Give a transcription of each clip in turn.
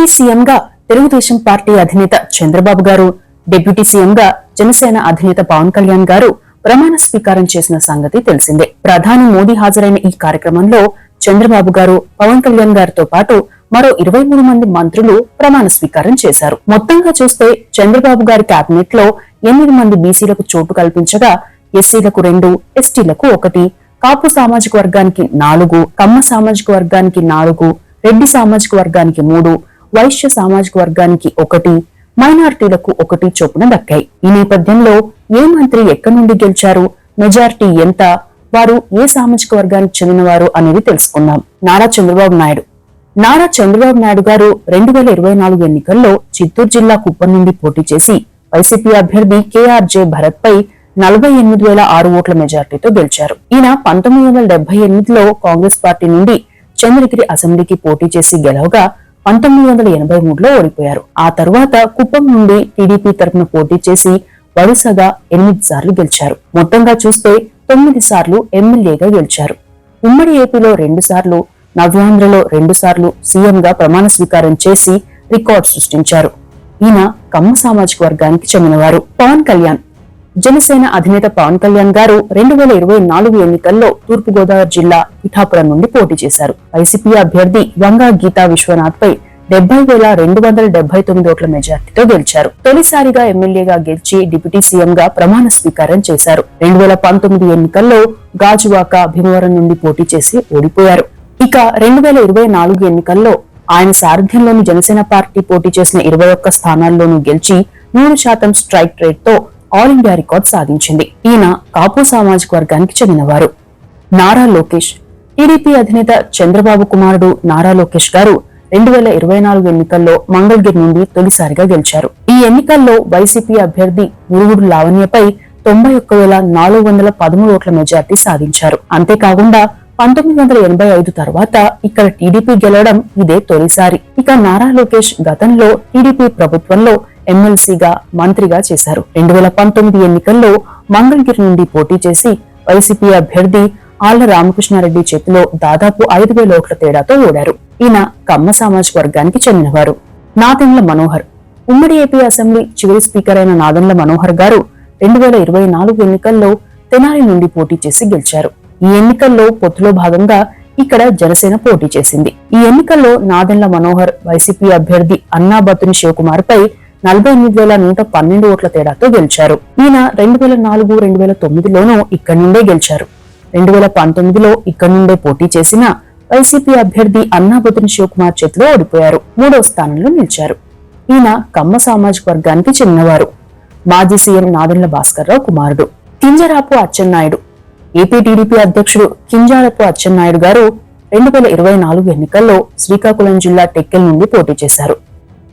Deputy సీఎంగా Telugu Desam party అధినేత చంద్రబాబు గారు డిప్యూటీ సీఎంగా జనసేన అధినేత పవన్ కళ్యాణ్ గారు ప్రమాణ స్వీకారం చేసిన సంగతి తెలిసిందే. ప్రధాని మోదీ హాజరైన ఈ కార్యక్రమంలో చంద్రబాబు గారు పవన్ కళ్యాణ్ గారితో పాటు మరో ఇరవై మూడు మంది మంత్రులు ప్రమాణ స్వీకారం చేశారు. మొత్తంగా చూస్తే చంద్రబాబు గారి కేబినెట్లో ఎనిమిది మంది బీసీలకు చోటు కల్పించగా ఎస్సీలకు రెండు ఎస్టీలకు ఒకటి కాపు సామాజిక వర్గానికి నాలుగు కమ్మ సామాజిక వర్గానికి నాలుగు రెడ్డి సామాజిక వర్గానికి మూడు వైశ్య సామాజిక వర్గానికి ఒకటి మైనార్టీలకు ఒకటి చొప్పున దక్కాయి. ఈ నేపథ్యంలో ఏ మంత్రి ఎక్కడి నుండి గెలిచారు మెజారిటీ ఎంత వారు ఏ సామాజిక వర్గానికి చెందినవారు అనేది తెలుసుకుందాం. నారా చంద్రబాబు నాయుడు. నారా చంద్రబాబు నాయుడు గారు రెండు వేల ఇరవై నాలుగు ఎన్నికల్లో చిత్తూరు జిల్లా కుప్పం నుండి పోటీ చేసి వైసీపీ అభ్యర్థి కేఆర్జే భరత్ పై నలభై ఎనిమిది వేల ఆరు ఓట్ల మెజార్టీతో గెలిచారు. ఈయన పంతొమ్మిది వందల డెబ్బై ఎనిమిదిలో కాంగ్రెస్ పార్టీ నుండి చంద్రగిరి అసెంబ్లీకి పోటీ చేసి గెలవగా పంతొమ్మిది వందల ఎనభై మూడులో ఓడిపోయారు. ఆ తరువాత కుప్పం నుండి టీడీపీ తరపున పోటీ చేసి వరుసగా ఎనిమిది సార్లు గెలిచారు. మొత్తంగా చూస్తే తొమ్మిది సార్లు ఎమ్మెల్యేగా గెలిచారు. ఉమ్మడి ఏపీలో రెండు సార్లు నవ్యాంధ్రలో రెండు సార్లు సీఎంగా ప్రమాణ స్వీకారం చేసి రికార్డ్ సృష్టించారు. ఈయన కమ్మ సామాజిక వర్గానికి చెందినవారు. పవన్ కళ్యాణ్ జనసేన అధినేత పవన్ కళ్యాణ్ గారు రెండు వేల ఇరవై నాలుగు ఎన్నికల్లో తూర్పుగోదావరి జిల్లా పిఠాపురం నుండి పోటీ చేశారు. వైసీపీ అభ్యర్థి వంగా గీతా విశ్వనాథ్ పై డెబ్బై వేల రెండు వందల డెబ్బై తొమ్మిది ఓట్ల మెజార్టీతో గెలిచారు. తొలిసారిగా ఎమ్మెల్యేగా గెలిచి డిప్యూటీ సీఎంగా ప్రమాణ స్వీకారం చేశారు. రెండు వేల పంతొమ్మిది ఎన్నికల్లో గాజువాక భీమవరం నుండి పోటీ చేసి ఓడిపోయారు. ఇక రెండు వేల ఇరవై నాలుగు ఎన్నికల్లో ఆయన సారథ్యంలోని జనసేన పార్టీ పోటీ చేసిన ఇరవై ఒక్క స్థానాల్లోనూ గెలిచి నూరు శాతం స్ట్రైక్ రేట్తో ఆల్ ఇండియా రికార్డ్ సాధించింది. ఈయన కాపు సామాజిక వర్గానికి చెందినవారు. నారా లోకేష్ టీడీపీ అధినేత చంద్రబాబు కుమారుడు నారా లోకేష్ గారు రెండు వేల ఇరవై నాలుగు ఎన్నికల్లో మంగళగిరి నుండి తొలిసారిగా గెలిచారు. ఈ ఎన్నికల్లో వైసీపీ అభ్యర్థి మురుగుడు లావణ్యపై తొంభై ఒక్క వేల నాలుగు వందల పదమూడు ఓట్ల మెజార్టీ సాధించారు. అంతేకాకుండా పంతొమ్మిది వందల ఎనభై ఐదు తర్వాత ఇక్కడ టీడీపీ గెలవడం ఇదే తొలిసారి. ఇక నారా లోకేష్ గతంలో టీడీపీ ప్రభుత్వంలో ఎమ్మెల్సీగా మంత్రిగా చేశారు. రెండు వేల పంతొమ్మిది ఎన్నికల్లో మంగళగిరి నుండి పోటీ చేసి వైసీపీ అభ్యర్థి ఆళ్ళ రామకృష్ణారెడ్డి చేతిలో దాదాపు ఐదు వేల ఓట్ల తేడాతో ఓడారు. ఈయన కమ్మ సామాజిక వర్గానికి చెందినవారు. నాదెండ్ల మనోహర్. ఉమ్మడి ఏపీ అసెంబ్లీ చివరి స్పీకర్ అయిన నాదెండ్ల మనోహర్ గారు రెండు వేల ఇరవై నాలుగు ఎన్నికల్లో తెనాలి నుండి పోటీ చేసి గెలిచారు. ఈ ఎన్నికల్లో పొత్తులో భాగంగా ఇక్కడ జనసేన పోటీ చేసింది. ఈ ఎన్నికల్లో నాదెండ్ల మనోహర్ వైసీపీ అభ్యర్థి అన్నాబతుని శివకుమార్ పై నలభై ఎనిమిది వేల నూట పన్నెండు ఓట్ల తేడాతో గెలిచారు. ఈయన రెండు వేల నాలుగు రెండు వేల తొమ్మిదిలోనూ ఇక్కడి నుండే గెలిచారు. రెండు వేల పంతొమ్మిదిలో ఇక్కడి నుండే పోటీ చేసిన వైసీపీ అభ్యర్థి అన్నా శివకుమార్ చేతిలో ఓడిపోయారు. మూడో స్థానంలో నిలిచారు. ఈయన కమ్మ సామాజిక వర్గానికి చెందినవారు. మాజీ సీఎం నాదెండ్ల భాస్కర్రావు కుమారుడు. కింజరాపు అచ్చెన్నాయుడు. ఏపీ టీడీపీ అధ్యక్షుడు కింజారపు అచ్చెన్నాయుడు గారు రెండు వేల ఇరవై నాలుగు ఎన్నికల్లో శ్రీకాకుళం జిల్లా టెక్కెల్ నుండి పోటీ చేశారు.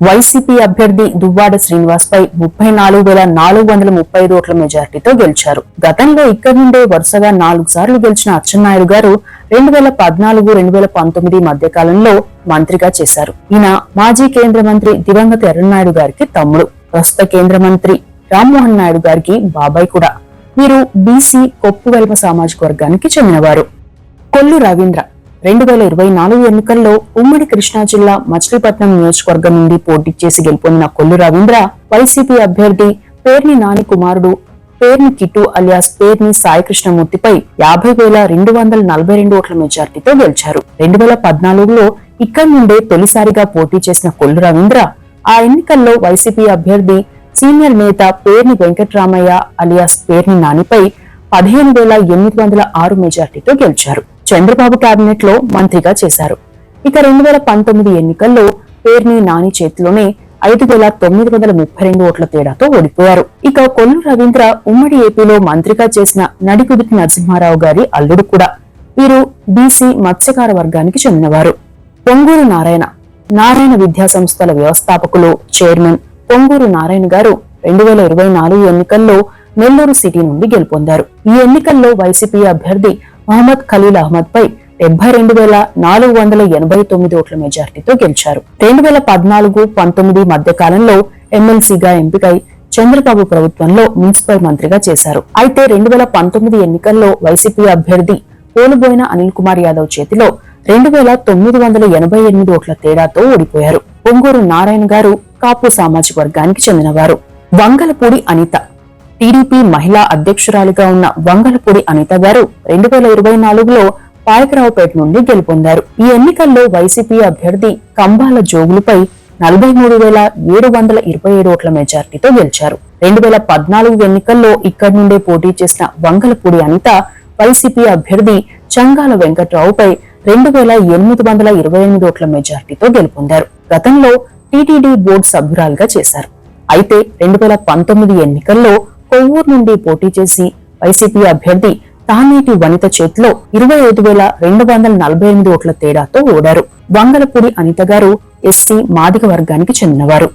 వైసీపీ అభ్యర్థి దువ్వాడ శ్రీనివాస్ పై ముప్పై నాలుగు వేల నాలుగు వందల ముప్పై ఐదు ఓట్ల మెజార్టీతో గెలిచారు. గతంలో ఇక్కడి నుండే వరుసగా నాలుగు సార్లు గెలిచిన అచ్చెన్నాయుడు గారు రెండు వేల పద్నాలుగు రెండు వేల పంతొమ్మిది మధ్యకాలంలో మంత్రిగా చేశారు. ఈయన మాజీ కేంద్ర మంత్రి దివంగత ఎర్రనాయుడు గారికి తమ్ముడు. ప్రస్తుత కేంద్ర మంత్రి రామ్మోహన్ నాయుడు గారికి బాబాయ్ కూడా. వీరు బీసీ కొప్పు వెల్మ సామాజిక వర్గానికి చెందినవారు. కొల్లు రవీంద్ర రెండు వేల ఇరవై నాలుగు ఎన్నికల్లో ఉమ్మడి కృష్ణా జిల్లా మచిలీపట్నం నియోజకవర్గం నుండి పోటీ చేసి గెలుపొందిన కొల్లు రవీంద్ర వైసీపీ అభ్యర్థి పేర్ని నాని కుమారుడు పేర్ని కిట్టు అలియాస్ పేర్ని సాయికృష్ణమూర్తిపై యాభై వేల రెండు వందల నలభై రెండు ఓట్ల మెజార్టీతో గెలిచారు. రెండు వేల పద్నాలుగులో ఇక్కడి నుండే తొలిసారిగా పోటీ చేసిన కొల్లు రవీంద్ర ఆ ఎన్నికల్లో వైసీపీ అభ్యర్థి సీనియర్ నేత పేర్ని వెంకట్రామయ్య అలియాస్ పేర్ని నానిపై పదిహేను వేల ఎనిమిది వందల ఆరు మెజార్టీతో గెలిచారు. చంద్రబాబు కేబినెట్లో మంత్రిగా చేశారు. ఇక రెండు వేల పంతొమ్మిది ఎన్నికల్లో పేర్ని నాని చేతిలోనే ఐదు వేల తొమ్మిది వందల ముప్పై రెండు ఓట్ల తేడాతో ఓడిపోయారు. ఇక కొల్లు రవీంద్ర ఉమ్మడి ఏపీలో మంత్రిగా చేసిన నడికుదుటి నరసింహారావు గారి అల్లుడు కూడా. వీరు బీసీ మత్స్యకార వర్గానికి చెందినవారు. పొంగూరు నారాయణ నారాయణ విద్యా సంస్థల వ్యవస్థాపకులు చైర్మన్ పొంగూరు నారాయణ గారు రెండు వేల ఇరవై నాలుగు ఎన్నికల్లో నెల్లూరు సిటీ నుండి గెలుపొందారు. ఈ ఎన్నికల్లో వైసీపీ అభ్యర్థి మహమ్మద్ ఖలీల్ అహ్మద్ పై డెబ్బై రెండు వేల నాలుగు వందల ఎనభై తొమ్మిది ఓట్ల మెజార్టీతో గెలిచారు. రెండు వేల పద్నాలుగు పంతొమ్మిది మధ్య కాలంలో ఎమ్మెల్సీగా ఎంపికై చంద్రబాబు ప్రభుత్వంలో మున్సిపల్ మంత్రిగా చేశారు. అయితే రెండు వేల పంతొమ్మిది ఎన్నికల్లో వైసీపీ అభ్యర్థి కోలుబోయిన అనిల్ కుమార్ యాదవ్ చేతిలో రెండు వేల తొమ్మిది వందల ఎనభై ఎనిమిది ఓట్ల తేడాతో ఓడిపోయారు. పొంగూరు నారాయణ గారు కాపు సామాజిక వర్గానికి చెందినవారు. వంగలపూడి అనిత టీడీపీ మహిళా అధ్యక్షురాలిగా ఉన్న వంగలపూడి అనిత గారు రెండు వేల ఇరవై నాలుగులో పాయకరావుపేట నుండి గెలుపొందారు. ఈ ఎన్నికల్లో వైసీపీ అభ్యర్థి కంబాల జోగులపై నలభై మూడు వేల ఏడు వందల ఇరవై ఏడు ఓట్ల మెజార్టీతో గెలిచారు. రెండు వేల పద్నాలుగు ఎన్నికల్లో ఇక్కడి నుండే పోటీ చేసిన వంగలపూడి అనిత వైసీపీ అభ్యర్థి చంగాల వెంకట్రావుపై రెండు వేల ఎనిమిది వందల ఇరవై ఎనిమిది ఓట్ల మెజార్టీతో గెలుపొందారు. గతంలో టీటీడీ బోర్డు సభ్యురాలుగా చేశారు. అయితే రెండు వేల పంతొమ్మిది ఎన్నికల్లో కొవ్వూరు నుండి పోటీ చేసి వైసీపీ అభ్యర్థి తానేటి వనిత చేతిలో ఇరవై ఐదు వేల రెండు వందల నలభై ఎనిమిది ఓట్ల తేడాతో ఓడారు. వంగలపూడి అనిత గారు ఎస్సీ మాదిక వర్గానికి చెందినవారు.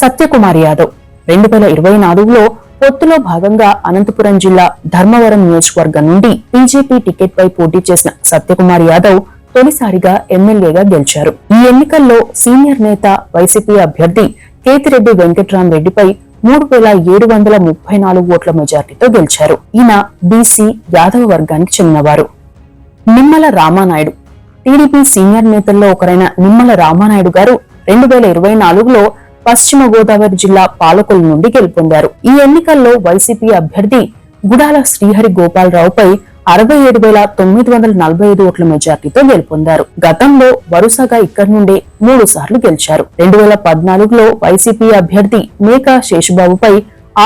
సత్యకుమార్ యాదవ్ రెండు వేల ఇరవై నాలుగులో పొత్తులో భాగంగా అనంతపురం జిల్లా ధర్మవరం నియోజకవర్గం నుండి బీజేపీ టికెట్ పై పోటీ చేసిన సత్యకుమార్ యాదవ్ తొలిసారిగా ఎమ్మెల్యేగా గెలిచారు. ఈ ఎన్నికల్లో సీనియర్ నేత వైసీపీ అభ్యర్థి కేతిరెడ్డి వెంకట్రామరెడ్డిపై మూడు వేల ఏడు వందల ముప్పై నాలుగు ఓట్ల మెజార్టీతో గెలిచారు. ఈయన బీసీ యాదవ వర్గానికి చెందినవారు. నిమ్మల రామానాయుడు. టీడీపీ సీనియర్ నేతల్లో ఒకరైన నిమ్మల రామానాయుడు గారు రెండు వేల ఇరవై నాలుగులో పశ్చిమ గోదావరి జిల్లా పాలకుల నుండి గెలుపొందారు. ఈ ఎన్నికల్లో వైసీపీ అభ్యర్థి గుడాల శ్రీహరి గోపాలరావుపై అరవై ఏడు వేల తొమ్మిది వందల నలభై ఐదు ఓట్ల మెజార్టీతో గెలుపొందారు. గతంలో వరుసగా ఇక్కడి నుండే మూడు సార్లు గెలిచారు. రెండు వేల పద్నాలుగులో వైసీపీ అభ్యర్థి మేకా శేషుబాబుపై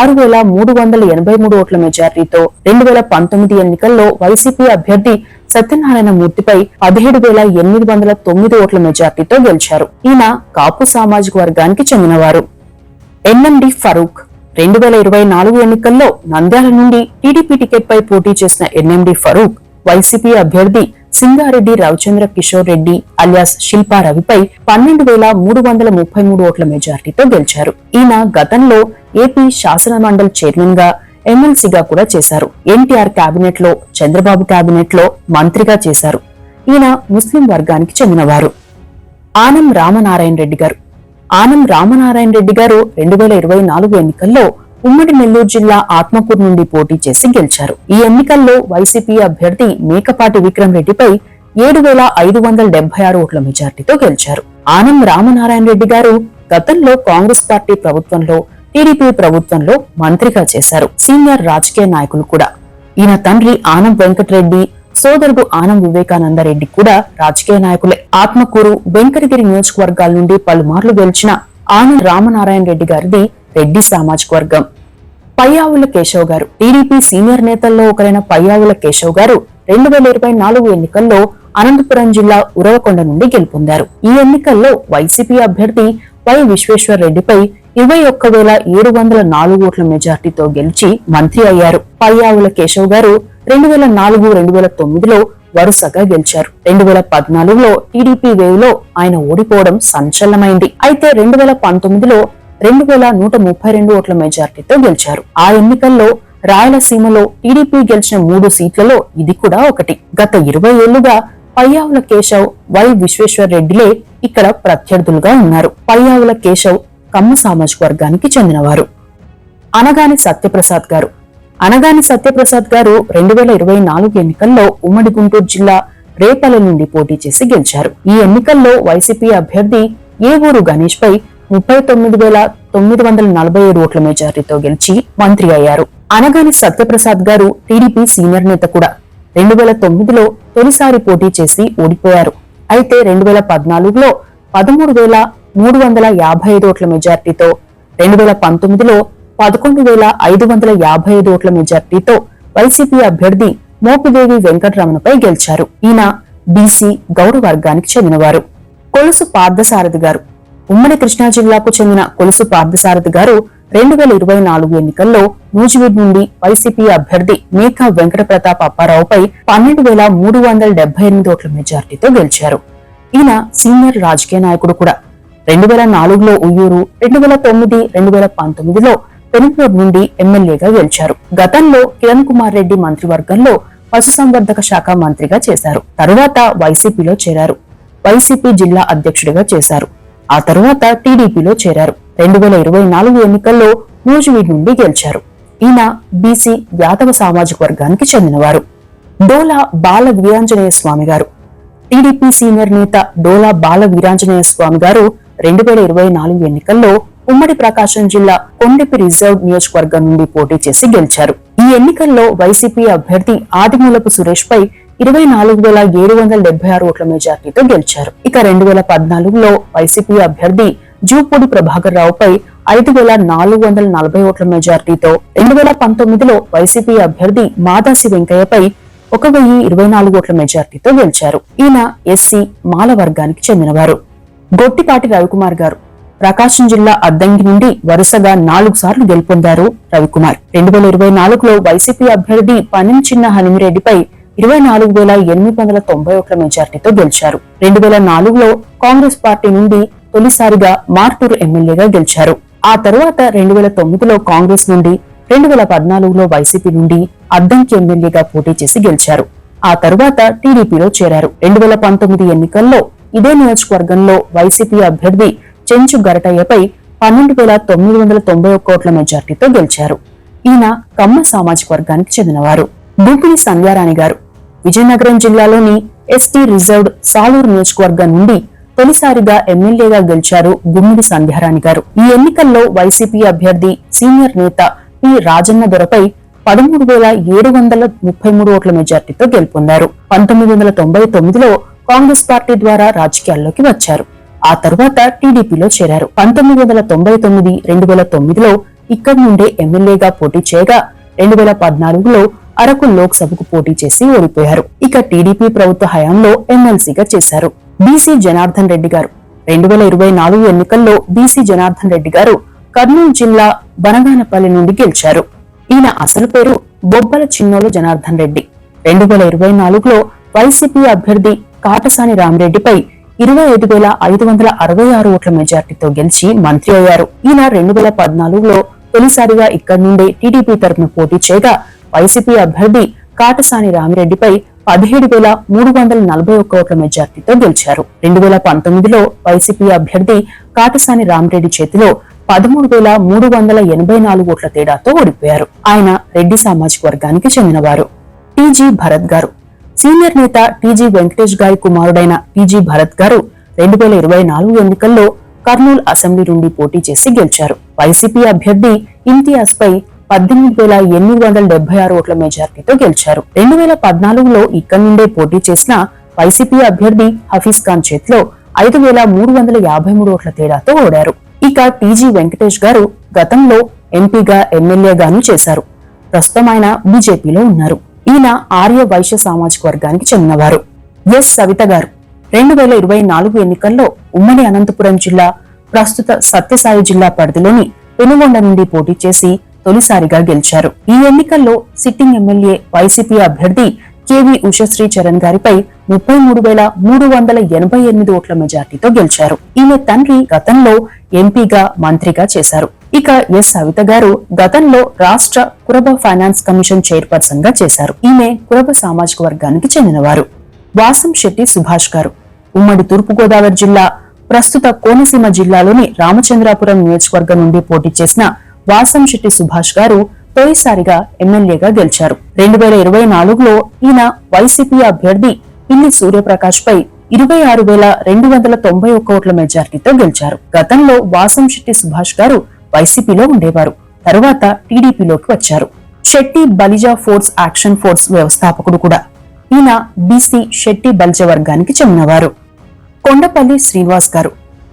ఆరు వేల మూడు వందల ఎనభై మూడు ఓట్ల మెజార్టీతో రెండు వేల పంతొమ్మిది ఎన్నికల్లో వైసీపీ అభ్యర్థి సత్యనారాయణ మూర్తిపై పదిహేడు వేల ఎనిమిది వందల తొమ్మిది ఓట్ల మెజార్టీతో గెలిచారు. ఈయన కాపు సామాజిక వర్గానికి చెందినవారు. ఎన్ఎండి ఫరూక్ రెండు వేల ఇరవై నాలుగు ఎన్నికల్లో నంద్యాల నుండి టీడీపీ టికెట్ పై పోటీ చేసిన ఎన్ఎండి ఫరూక్ వైసీపీ అభ్యర్థి సింగారెడ్డి రవిచంద్ర కిషోర్ రెడ్డి అలియాస్ శిల్పా రవిపై పన్నెండు వేల మూడు వందల ముప్పై మూడు ఓట్ల మెజార్టీతో గెలిచారు. ఈయన గతంలో ఏపీ శాసనమండలి చైర్మన్గా ఎమ్మెల్సీగా కూడా చేశారు. ఎన్టీఆర్ కేబినెట్లో చంద్రబాబు కేబినెట్లో మంత్రిగా చేశారు. ఈయన ముస్లిం వర్గానికి చెందినవారు. ఆనం రామనారాయణ రెడ్డి గారు ఆనం రామనారాయణ రెడ్డి గారు రెండు వేల ఇరవై నాలుగు ఎన్నికల్లో ఉమ్మడి నెల్లూరు జిల్లా ఆత్మకూరు నుండి పోటీ చేసి గెలిచారు. ఈ ఎన్నికల్లో వైసీపీ అభ్యర్థి మేకపాటి విక్రమ్ రెడ్డిపై ఏడు వేల ఐదు వందల డెబ్బై ఆరు ఓట్ల మెజార్టీతో గెలిచారు. ఆనం రామనారాయణ రెడ్డి గారు గతంలో కాంగ్రెస్ పార్టీ ప్రభుత్వంలో టీడీపీ ప్రభుత్వంలో మంత్రిగా చేశారు. సీనియర్ రాజకీయ నాయకులు కూడా. ఈయన తండ్రి ఆనం వెంకటరెడ్డి సోదరుడు ఆనం వివేకానందరెడ్డి కూడా రాజకీయ నాయకులే. ఆత్మకూరు వెంకటగిరి నియోజకవర్గాల నుండి పలుమార్లు గెలిచిన ఆనం రామనారాయణ రెడ్డి గారిది రెడ్డి సామాజిక వర్గం. పయ్యావుల కేశవ్ గారు. టీడీపీ సీనియర్ నేతల్లో ఒకరైన పయ్యావుల కేశవ్ గారు రెండు వేల ఇరవై నాలుగు ఎన్నికల్లో అనంతపురం జిల్లా ఉరవకొండ నుండి గెలుపొందారు. ఈ ఎన్నికల్లో వైసీపీ అభ్యర్థి వై విశ్వేశ్వర్ రెడ్డిపై ఇరవై ఒక్క వేల ఏడు వందల నాలుగు ఓట్ల మెజార్టీతో గెలిచి మంత్రి అయ్యారు. పయ్యావుల కేశవ్ గారు రెండు వేల నాలుగు రెండు వేల తొమ్మిదిలో వరుసగా గెలిచారు. రెండు వేల పద్నాలుగులో టీడీపీ వేవ్లో ఆయన ఓడిపోవడం సంచలనమైంది. అయితే రెండు వేల పంతొమ్మిదిలో రెండు వేల నూట ముప్పై రెండు ఓట్ల మెజార్టీతో గెలిచారు. ఆ ఎన్నికల్లో రాయలసీమలో టీడీపీ గెలిచిన మూడు సీట్లలో ఇది కూడా ఒకటి. గత ఇరవై ఏళ్ళుగా పయ్యావుల కేశవ్ వై విశ్వేశ్వర్ రెడ్డిలే ఇక్కడ ప్రత్యర్థులుగా ఉన్నారు. పయ్యావుల కేశవ్ కమ్మ సామాజిక వర్గానికి చెందినవారు. అనగాని సత్యప్రసాద్ గారు అనగాని సత్యప్రసాద్ గారు రెండు వేల ఇరవై నాలుగు ఎన్నికల్లో ఉమ్మడి గుంటూరు జిల్లా రేపల్లె నుండి పోటీ చేసి గెలిచారు. ఈ ఎన్నికల్లో వైసీపీ అభ్యర్థి ఏవూరు గణేష్ పై ముప్పై తొమ్మిది వేల తొమ్మిది వందల నలభై ఏడు ఓట్ల మెజారిటీతో గెలిచి మంత్రి అయ్యారు. అనగాని సత్యప్రసాద్ గారు టీడీపీ సీనియర్ నేత కూడా రెండు వేల తొమ్మిదిలో తొలిసారి పోటీ చేసి ఓడిపోయారు. అయితే రెండు వేల పద్నాలుగులో పదమూడు వేల మూడు వందల యాభై ఐదు ఓట్ల మెజారిటీతో రెండు వేల పంతొమ్మిదిలో పదకొండు వేల ఐదు వందల యాభై ఐదు ఓట్ల మెజార్టీతో వైసీపీ అభ్యర్థి మోపిదేవి వెంకటరమణపై గెలిచారు. ఈయన బీసీ గౌడ వర్గానికి చెందినవారు. కొలుసు పార్థసారథి గారు. ఉమ్మడి కృష్ణా జిల్లాకు చెందిన కొలుసు పార్థసారథి గారు రెండు వేల ఇరవై నాలుగు ఎన్నికల్లో నూజివీడ్ నుండి వైసీపీ అభ్యర్థి మేఘా వెంకట ప్రతాప్ అప్పారావుపై పన్నెండు వేల మూడు వందల డెబ్బై ఎనిమిది ఓట్ల మెజార్టీతో గెలిచారు. ఈయన సీనియర్ రాజకీయ నాయకుడు కూడా. రెండు వేల నాలుగులో ఉయ్యూరు రెండు వేల తొమ్మిది రెండు వేల పంతొమ్మిదిలో పెనుపూర్ నుండి ఎమ్మెల్యేగా గెలిచారు. గతంలో కిరణ్ కుమార్ రెడ్డి మంత్రివర్గంలో పశుసంవర్ధక శాఖ మంత్రిగా చేశారు. తరువాత వైసీపీలో చేరారు. వైసీపీ జిల్లా అధ్యక్షుడిగా చేశారు. ఆ తరువాత టీడీపీలో చేరారు. రెండు వేల ఇరవై నాలుగు ఎన్నికల్లో నూజివీడ్ నుండి గెలిచారు. ఈయన బీసీ యాదవ సామాజిక వర్గానికి చెందినవారు. డోలా బాల వీరాంజనేయ స్వామి గారు. టీడీపీ సీనియర్ నేత డోలా బాల వీరాంజనేయ స్వామి గారు రెండు వేల ఇరవై నాలుగు ఎన్నికల్లో ఉమ్మడి ప్రకాశం జిల్లా కొండపి రిజర్వ్ నియోజకవర్గం నుండి పోటీ చేసి గెలిచారు. ఈ ఎన్నికల్లో వైసీపీ అభ్యర్థి ఆదిమూలపు సురేష్ పై ఇరవై నాలుగు వేల ఏడు వందల డెబ్బై ఆరు ఓట్ల మెజార్టీతో గెలిచారు. ఇక రెండు వేల పద్నాలుగులో వైసీపీ అభ్యర్థి జూపూడి ప్రభాకర్ రావుపై ఐదు వేల నాలుగు వందల నలభై ఓట్ల మెజార్టీతో రెండు వేల పంతొమ్మిదిలో వైసీపీ అభ్యర్థి మాదాసి వెంకయ్యపై ఒక వెయ్యి ఇరవై నాలుగు ఓట్ల మెజార్టీతో గెలిచారు. ఈయన ఎస్సీ మాల వర్గానికి చెందినవారు. గొట్టిపాటి రవికుమార్ గారు ప్రకాశం జిల్లా అద్దంకి నుండి వరుసగా నాలుగు సార్లు గెలుపొందారు రవికుమార్. రెండు వేల ఇరవై నాలుగులో వైసీపీ అభ్యర్థి పనిం చిన్న హనిమిరెడ్డిపై ఇరవై నాలుగు వేల ఎనిమిది వందల తొంభై ఒకటి మెజార్టీతో గెలిచారు. రెండు వేల నాలుగులో కాంగ్రెస్ పార్టీ నుండి తొలిసారిగా మార్టూరు ఎమ్మెల్యేగా గెలిచారు. ఆ తరువాత రెండు వేల తొమ్మిదిలో కాంగ్రెస్ నుండి రెండు వేల పద్నాలుగులో వైసీపీ నుండి అద్దంకి ఎమ్మెల్యేగా పోటీ చేసి గెలిచారు. ఆ తరువాత టీడీపీలో చేరారు. రెండు వేల పంతొమ్మిది ఎన్నికల్లో ఇదే నియోజకవర్గంలో వైసీపీ అభ్యర్థి చెంచు గరటయ్యపై పన్నెండు వేల తొమ్మిది వందల తొంభై ఒక్క కోట్ల మెజార్టీతో గెలిచారు. ఈయన కమ్మ సామాజిక వర్గానికి చెందినవారు. డూపిడి సంధ్యారాణి గారు. విజయనగరం జిల్లాలోని ఎస్టీ రిజర్వ్డ్ సాలూరు నియోజకవర్గం నుండి తొలిసారిగా ఎమ్మెల్యేగా గెలిచారు గుమ్మిడి సంధ్యారాణి గారు. ఈ ఎన్నికల్లో వైసీపీ అభ్యర్థి సీనియర్ నేత పి. రాజన్న దొరపై పదమూడు వేల ఏడు వందల ముప్పై మూడు ఓట్ల మెజార్టీతో గెలుపొందారు. పంతొమ్మిది వందల తొంభై తొమ్మిదిలో కాంగ్రెస్ పార్టీ ద్వారా రాజకీయాల్లోకి వచ్చారు. ఆ తరువాత టీడీపీలో చేరారు. పంతొమ్మిది వందల తొంభై తొమ్మిది రెండు వేల తొమ్మిదిలో ఇక్కడి నుండే ఎమ్మెల్యేగా పోటీ చేయగా రెండు వేల పద్నాలుగులో అరకు లోక్సభకు పోటీ చేసి ఓడిపోయారు. ఇక టీడీపీ ప్రభుత్వ హయాంలో ఎమ్మెల్సీగా చేశారు బీసీ జనార్దన్ రెడ్డి గారు. రెండు వేల ఇరవై నాలుగు ఎన్నికల్లో బీసీ జనార్దన్ రెడ్డి గారు కర్నూలు జిల్లా బనగానపల్లి నుండి గెలిచారు. ఈయన అసలు పేరు బొబ్బల చిన్నోలు జనార్దన్ రెడ్డి. రెండు వేల ఇరవై నాలుగులో వైసీపీ అభ్యర్థి కాటసాని రామిరెడ్డిపై ఇరవై ఐదు వేల ఐదు వందల అరవై ఆరు ఓట్ల మెజార్టీతో గెలిచి మంత్రి అయ్యారు. ఈయన రెండు వేల పద్నాలుగులో తొలిసారిగా ఇక్కడి నుండే టీడీపీ తరపున పోటీ చేయగా వైసీపీ అభ్యర్థి కాటసాని రామిరెడ్డిపై పదిహేడు వేల మూడు వందల నలభై ఒక్క ఓట్ల మెజార్టీతో గెలిచారు. రెండు వేల పంతొమ్మిదిలో వైసీపీ అభ్యర్థి కాటసాని రామిరెడ్డి చేతిలో పదమూడు వేల మూడు వందల ఎనభై నాలుగు ఓట్ల తేడాతో ఓడిపోయారు. ఆయన రెడ్డి సామాజిక వర్గానికి చెందినవారు. టీజీ భరత్ గారు సీనియర్ నేత టీజీ వెంకటేష్ గారి కుమారుడైన టీజీ భరత్ గారు రెండు వేల ఇరవై నాలుగు ఎన్నికల్లో కర్నూలు అసెంబ్లీ నుండి పోటీ చేసి గెలిచారు. వైసీపీ అభ్యర్థి ఇంతియాజ్ పై పద్దెనిమిది వేల ఎనిమిది వందల డెబ్బై ఆరు ఓట్ల మెజార్టీతో గెలిచారు. రెండు వేల పద్నాలుగులో ఇక్కడి నుండే పోటీ చేసిన వైసీపీ అభ్యర్థి హఫీజ్ ఖాన్ చేతిలో ఐదు వేల మూడు వందల యాభై మూడు ఓట్ల తేడాతో ఓడారు. ఇక టీజీ వెంకటేష్ గారు గతంలో ఎంపీగా ఎమ్మెల్యేగాను చేశారు. ప్రస్తుతం ఆయన బీజేపీలో ఉన్నారు. ఈయన ఆర్య వైశ్య సామాజిక వర్గానికి చెందినవారు. ఎస్. సవిత గారు. రెండు వేల ఇరవై నాలుగు ఎన్నికల్లో ఉమ్మడి అనంతపురం జిల్లా ప్రస్తుత సత్యసాయి జిల్లా పరిధిలోని పెనుగొండ నుండి పోటీ చేసి తొలిసారిగా గెలిచారు. ఈ ఎన్నికల్లో సిట్టింగ్ ఎమ్మెల్యే వైసీపీ అభ్యర్థి కేవి ఉషశ్రీ చరణ్ గారిపై ముప్పై మూడు వేల మూడు వందల ఎనభై ఎనిమిది ఓట్ల మెజార్టీతో గెలిచారు. ఈమె తండ్రి గతంలో ఎంపీగా మంత్రిగా చేశారు. ఇక ఎస్ సవిత గారు గతంలో రాష్ట్ర కురబ ఫైనాన్స్ కమిషన్ చైర్పర్సన్గా చేశారు. ఈమె కురబ సామాజిక వర్గానికి చెందినవారు. వాసం శెట్టి సుభాష్ గారు. ఉమ్మడి తూర్పుగోదావరి జిల్లా ప్రస్తుత కోనసీమ జిల్లాలోని రామచంద్రాపురం నియోజకవర్గం నుండి పోటీ చేసిన వాసంశెట్టి సుభాష్ గారు తొలిసారిగా ఎమ్మెల్యేగా గెలిచారు. రెండు వేల ఇరవై నాలుగులో ఈయన వైసీపీ అభ్యర్థి పిల్లి సూర్యప్రకాష్ పై ఇరవై ఆరు వేల రెండు వందల తొంభై ఒక్క ఓట్ల మెజార్టీతో గెలిచారు. గతంలో వాసంశెట్టి సుభాష్ గారు వైసీపీలో ఉండేవారు. తరువాత టీడీపీలోకి వచ్చారు. Shetty Balija force action force వ్యవస్థాపకుడు కూడా. ఈయన బీసీ శెట్టి బలిజ వర్గానికి చెందినవారు. కొండపల్లి శ్రీనివాస్ గారు.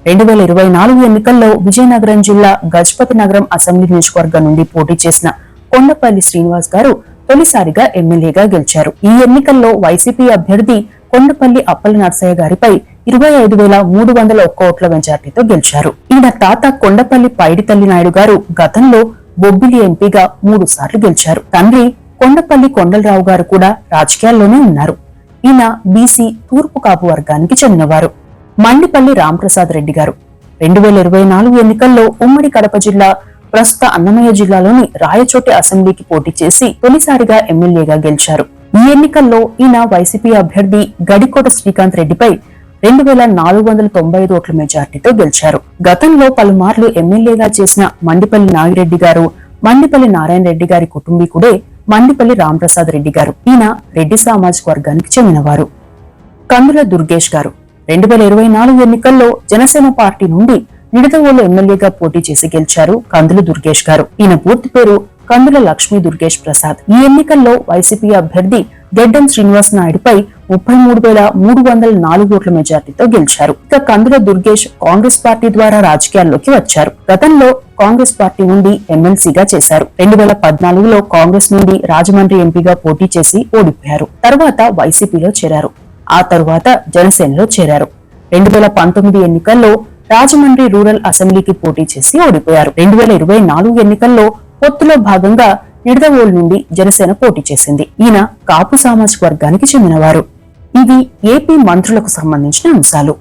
రెండు వేల ఇరవై నాలుగు ఎన్నికల్లో విజయనగరం జిల్లా గజపతి నగరం అసెంబ్లీ నియోజకవర్గం నుండి పోటీ చేసిన కొండపల్లి శ్రీనివాస్ గారు తొలిసారిగా ఎమ్మెల్యేగా గెలిచారు. ఈ ఎన్నికల్లో వైసీపీ అభ్యర్థి కొండపల్లి అప్పల నర్సయ్య గారిపై ఇరవై ఐదు వేల మూడు వందల ఒక్క ఓట్ల మెజార్టీతో గెలిచారు. ఈయన తాత కొండపల్లి పైడితల్లి నాయుడు గారు గతంలో బొబ్బిలి ఎంపీగా మూడు సార్లు గెలిచారు. తండ్రి కొండపల్లి కొండలరావు గారు కూడా రాజకీయాల్లోనే ఉన్నారు. ఈయన బీసీ తూర్పు కాపు వర్గానికి చెందినవారు. మండిపల్లి రామప్రసాద్ రెడ్డి గారు. రెండు వేల ఇరవై నాలుగు ఎన్నికల్లో ఉమ్మడి కడప జిల్లా ప్రస్తుత అన్నమయ్య జిల్లాలోని రాయచోటి అసెంబ్లీకి పోటీ చేసి తొలిసారిగా ఎమ్మెల్యేగా గెలిచారు. ఈ ఎన్నికల్లో ఈయన వైసీపీ అభ్యర్థి గడికోట శ్రీకాంత్ రెడ్డిపై రెండు వేల నాలుగు వందల తొంభై ఐదు ఓట్ల మెజార్టీతో గెలిచారు. గతంలో పలుమార్లు ఎమ్మెల్యేగా చేసిన మండిపల్లి నాగిరెడ్డి గారు మండిపల్లి నారాయణ రెడ్డి గారి కుటుంబీకుడే మండిపల్లి రామప్రసాద్ రెడ్డి గారు. ఈయన రెడ్డి సామాజిక వర్గానికి చెందినవారు. కందుల దుర్గేష్ గారు. రెండు వేల ఇరవై నాలుగు ఎన్నికల్లో జనసేన పార్టీ నుండి నిడదవోలు ఎమ్మెల్యేగా పోటీ చేసి గెలిచారు కందుల దుర్గేష్ గారు. ఈయన పూర్తి పేరు కందుల లక్ష్మీ దుర్గేష్ ప్రసాద్. ఈ ఎన్నికల్లో వైసీపీ అభ్యర్థి గెడ్డం శ్రీనివాస్ నాయుడుపై ముప్పై మూడు వేల మూడు వందల నాలుగు ఓట్ల మెజార్టీతో గెలిచారు. ఇక కందుల దుర్గేష్ కాంగ్రెస్ పార్టీ ద్వారా రాజకీయాల్లోకి వచ్చారు. గతంలో కాంగ్రెస్ పార్టీ నుండి ఎమ్మెల్సీగా చేశారు. రెండు వేల పద్నాలుగులో కాంగ్రెస్ నుండి రాజమండ్రి ఎంపీగా పోటీ చేసి ఓడిపోయారు. తర్వాత వైసీపీలో చేరారు. ఆ తరువాత జనసేనలో చేరారు. రెండు వేల పంతొమ్మిది ఎన్నికల్లో రాజమండ్రి రూరల్ అసెంబ్లీకి పోటీ చేసి ఓడిపోయారు. రెండు వేల ఇరవై నాలుగు ఎన్నికల్లో పొత్తులో భాగంగా నిడదవోల్ నుండి జనసేన పోటీ చేసింది. ఈయన కాపు సామాజిక వర్గానికి చెందినవారు. ఇవి ఏపీ మంత్రులకు సంబంధించిన అంశాలు.